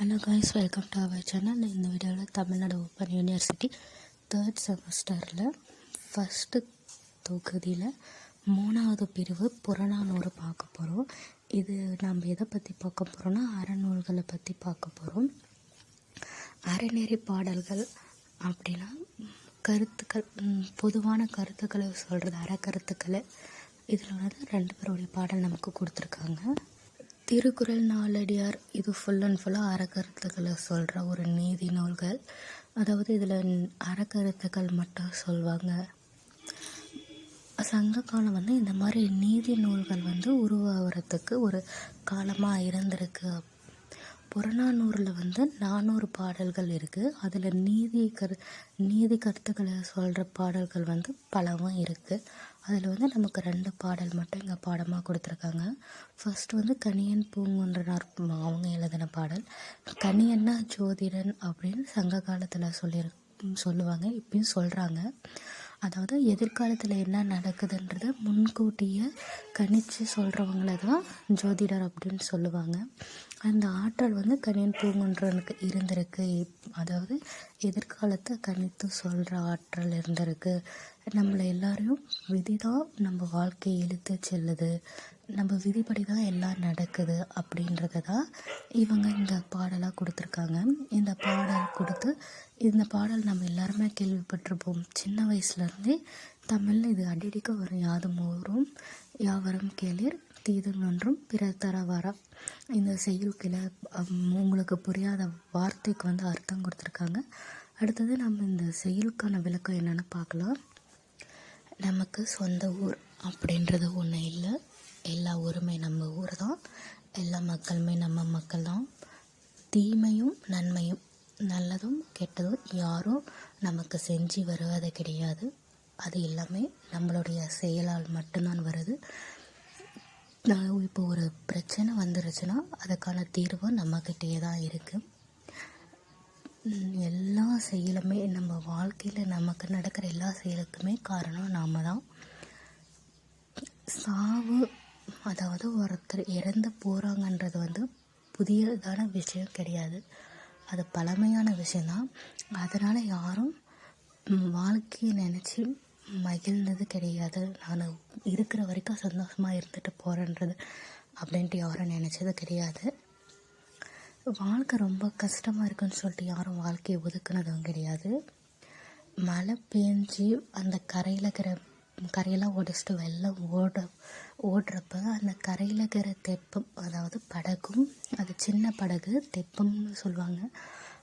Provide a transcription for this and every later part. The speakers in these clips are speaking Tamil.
Hello guys welcome to our channel இந்த வீடியோவில் தமிழ்நாடு ஓப்பன் யூனிவர்சிட்டி தேர்ட் செமஸ்டரில் ஃபஸ்ட்டு தொகுதியில் மூணாவது பிரிவு புறநானூறு பார்க்க போகிறோம் இது நம்ம எதை பற்றி பார்க்க போகிறோன்னா அறநூல்களை பற்றி பார்க்க போகிறோம் அறநெறி பாடல்கள் அப்படின்னா கருத்துக்கள் பொதுவான கருத்துக்களை சொல்கிறது அறக்கருத்துக்களை. இதில் வந்து ரெண்டு பேருடைய பாடல் நமக்கு கொடுத்துருக்காங்க. திருக்குறள் நாலடியார் இது ஃபுல் அண்ட் ஃபுல்லாக அறக்கருத்துக்களை சொல்கிற ஒரு நீதி நூல்கள். அதாவது இதில் அறக்கருத்துக்கள் மட்டும் சொல்வாங்க. சங்க காலம் வந்து இந்த மாதிரி நீதி நூல்கள் வந்து உருவாகிறதுக்கு ஒரு காலமாக இருந்திருக்கு. புறநானூறில் வந்து நானூறு பாடல்கள் இருக்குது அதில் நீதி கரு நீதி கருத்துக்களை சொல்கிற பாடல்கள் வந்து பலவும் இருக்குது அதில் வந்து நமக்கு ரெண்டு பாடல் மட்டும் இங்கே பாடமாக கொடுத்துருக்காங்க. ஃபர்ஸ்ட் வந்து கணியன் பூங்குன்றனார் அவங்க எழுதின பாடல். கணியன்னா ஜோதிடன் அப்படின்னு சங்க காலத்தில் சொல்லியிரு சொல்லுவாங்க இப்பயும் சொல்கிறாங்க அதாவது எதிர்காலத்தில் என்ன நடக்குதுன்றத முன்கூட்டியே கணித்து சொல்கிறவங்கள தான் ஜோதிடர் அப்படின்னு சொல்லுவாங்க. அந்த ஆற்றல் வந்து கணியன் பூங்குன்றனுக்கு இருந்திருக்கு. அதாவது எதிர்காலத்தை கணித்து சொல்கிற ஆற்றல் இருந்திருக்கு. நம்மளை எல்லாரையும் விதி தான் நம்ம வாழ்க்கையை இழுத்து செல்லுது. நம்ம விதிப்படி தான் எல்லாம் நடக்குது அப்படின்றத தான் இவங்க இந்த பாடலாக கொடுத்துருக்காங்க. இந்த பாடல் கொடுத்து இந்த பாடல் நம்ம எல்லாருமே கேள்விப்பட்டிருப்போம். சின்ன வயசுலேருந்தே தமிழில் இது அடிக்க வரும். யாதும் ஊரும் யாவரும் கேளீர் தீதும் ஒன்றும் பிறர் தரவாரா இந்த செய்யுள்கில உங்களுக்கு புரியாத வார்த்தைக்கு வந்து அர்த்தம் கொடுத்துருக்காங்க. அடுத்தது நம்ம இந்த செய்யுளுக்கான விளக்கம் என்னென்னு பார்க்கலாம். நமக்கு சொந்த ஊர் அப்படின்றது ஒன்று இல்லை. எல்லா ஊருமே நம்ம ஊர் தான். எல்லா மக்களுமே நம்ம மக்கள் தான். தீமையும் நன்மையும் நல்லதும் கெட்டதும் யாரும் நமக்கு செஞ்சு வருவது கிடையாது. அது எல்லாமே நம்மளுடைய செயலால் மட்டும்தான் வருது. நான் இப்போ ஒரு பிரச்சனை வந்துருச்சுன்னா அதுக்கான தீர்வு நம்மக்கிட்டே தான் இருக்குது எல்லா செயலுமே நம்ம வாழ்க்கையில் நமக்கு நடக்கிற எல்லா செயலுக்குமே காரணம் நாம் தான். சாவு அதாவது ஒருத்தர் இறந்து போகிறாங்கன்றது வந்து புதியதான விஷயம் கிடையாது. அது பழமையான விஷயந்தான் அதனால் யாரும் வாழ்க்கையை நினச்சி மகிழ்ந்தது கிடையாது. நான் இருக்கிற வரைக்கும் சந்தோஷமாக இருந்துட்டு போகிறேன்றது அப்படின்ட்டு யாரும் நினச்சது கிடையாது. வாழ்க்கை ரொம்ப கஷ்டமாக இருக்குன்னு சொல்லிட்டு யாரும் வாழ்க்கையை ஒதுக்குனதும் கிடையாது. மழை பேஞ்சு அந்த கரையில் இருக்கிற கரையெல்லாம் உடச்சிட்டு வெள்ளம் ஓட ஓடுறப்ப அந்த கரையில் இருக்கிற தெப்பம் அதாவது படகும் அது சின்ன படகு தெப்பம்னு சொல்லுவாங்க.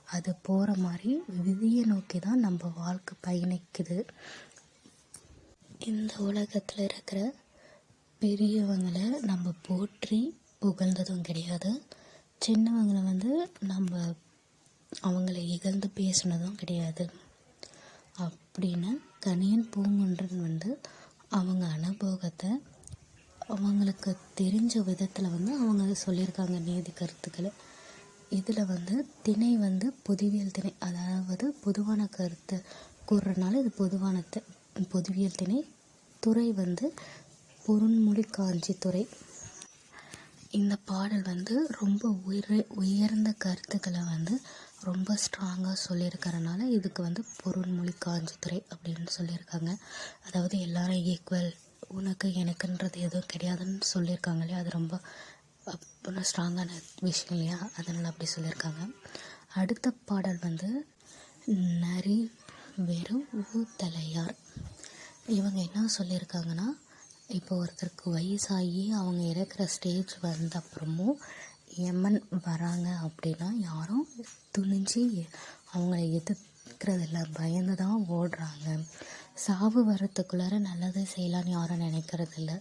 அது போகிற மாதிரி விதியை நோக்கி தான் நம்ம வாழ்க்கை பயணிக்குது. இந்த உலகத்தில் இருக்கிற பெரியவங்களை நம்ம போற்றி புகழ்ந்ததும் கிடையாது. சின்னவங்களை வந்து நம்ம அவங்கள இகழ்ந்து பேசுனதும் கிடையாது. அப்படின்னு கனியன் பூங்குன்றன் வந்து அவங்க அனுபவத்தை அவங்களுக்கு தெரிஞ்ச விதத்தில் வந்து அவங்க சொல்லியிருக்காங்க நீதி கருத்துக்களை. இதில் வந்து திணை வந்து பொதுவியல் திணை. அதாவது பொதுவான கருத்தை கூறுறனால இது பொதுவான பொதுவியல் திணை துறை வந்து பொருண்மொழி காஞ்சி துறை இந்த பாடல் வந்து ரொம்ப உயர் உயர்ந்த கருத்துக்களை வந்து ரொம்ப ஸ்ட்ராங்காக சொல்லியிருக்கறனால இதுக்கு வந்து பொருண்மொழி காஞ்சித்துறை அப்படின்னு சொல்லியிருக்காங்க. அதாவது எல்லாரும் ஈக்குவல் உனக்கு எனக்குன்றது எதுவும் கிடையாதுன்னு சொல்லியிருக்காங்க இல்லையா? அது ரொம்ப ஸ்ட்ராங்கான விஷயம் இல்லையா? அதனால் அப்படி சொல்லியிருக்காங்க. அடுத்த பாடல் வந்து நரி வெறும் ஊத்தலையார். இவங்க என்ன சொல்லியிருக்காங்கன்னா இப்போ ஒருத்தருக்கு வயசாகி அவங்க இறக்குற ஸ்டேஜ் வந்த அப்புறமும் எமன் வராங்க அப்படின்னா யாரும் துணிஞ்சு அவங்கள எதிர்க்கிறதில்ல பயந்து தான் ஓடுறாங்க. சாவு வரத்துக்குள்ளார நல்லதை செய்யலான்னு யாரும் நினைக்கிறதில்ல.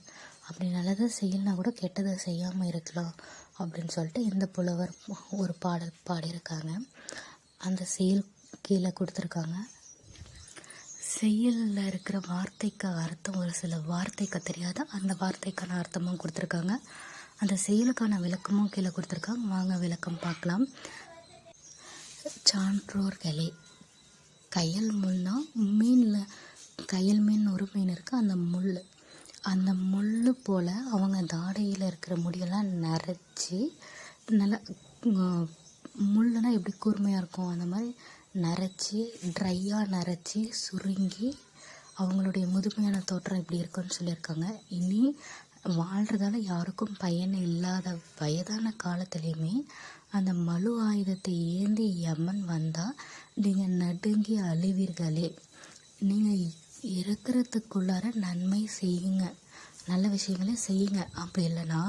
அப்படி நல்லதை செய்யலனா கூட கெட்டதை செய்யாமல் இருக்கலாம் அப்படின்னு சொல்லிட்டு இந்த புலவர் ஒரு பாடல் பாடியிருக்காங்க. அந்த செயல் கீழே கொடுத்துருக்காங்க. செயலில் இருக்கிற வார்த்தைக்கு அர்த்தம் ஒரு சில வார்த்தைக்கு தெரியாத அந்த வார்த்தைக்கான அர்த்தமும் கொடுத்துருக்காங்க. அந்த செயலுக்கான விளக்கமும் கீழே கொடுத்துருக்காங்க. வாங்க விளக்கம் பார்க்கலாம். சான்றோர்களே கயல் முள்னா மீனில் கயல் மீன் ஒரு மீன் இருக்குது அந்த முள் அந்த முள் போல் அவங்க தாடையில் இருக்கிற முடியெல்லாம் நரைச்சி நல்லா முள்ளுனா எப்படி கூர்மையாக இருக்கும்? அந்த மாதிரி நரைச்சி ட்ரையாக நரைச்சி சுருங்கி அவங்களுடைய முதுமையான தோற்றம் இப்படி இருக்குன்னு சொல்லியிருக்காங்க. இனி வாழ்கிறதால யாருக்கும் பயன் இல்லாத வயதான காலத்துலேயுமே அந்த மலு ஆயுதத்தை ஏந்தி யமன் வந்தால் நீங்கள் நடுங்கி அழுவீர்களே. நீங்கள் இருக்கிறதுக்குள்ளார நன்மை செய்யுங்க. நல்ல விஷயங்களே செய்யுங்க. அப்படி இல்லைன்னா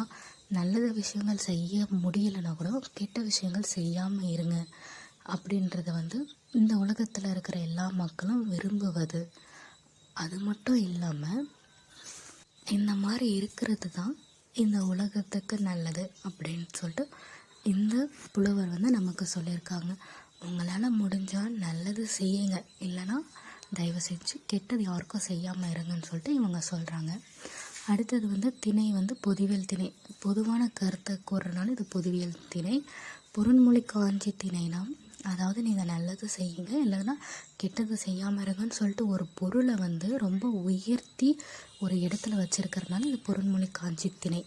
நல்லது விஷயங்கள் செய்ய முடியலைன்னா கூட கெட்ட விஷயங்கள் செய்யாமல் இருங்க. அப்படின்றத வந்து இந்த உலகத்தில் இருக்கிற எல்லா மக்களும் விரும்புவது. அது மட்டும் இல்லாமல் இந்த மாதிரி இருக்கிறது தான் இந்த உலகத்துக்கு நல்லது அப்படின்னு சொல்லிட்டு இந்த புலவர் வந்து நமக்கு சொல்லியிருக்காங்க. உங்களால் முடிஞ்சால் நல்லது செய்யுங்க. இல்லைன்னா தயவு செஞ்சு கெட்டது யாருக்கும் செய்யாமல் இருங்கன்னு சொல்லிட்டு இவங்க சொல்கிறாங்க அடுத்தது வந்து திணை வந்து பொதுவியல் திணை. பொதுவான கருத்தை கூறுறதுனால இது பொதுவியல் திணை. பொருண்மொழி காஞ்சி திணைனா அதாவது நீங்கள் நல்லது செய்யுங்க இல்லைன்னா கெட்டது செய்யாமல் இருங்கன்னு சொல்லிட்டு ஒரு பொருளை வந்து ரொம்ப உயர்த்தி ஒரு இடத்துல வச்சுருக்கறனால இந்த பொருள்மொழி காஞ்சி திணை.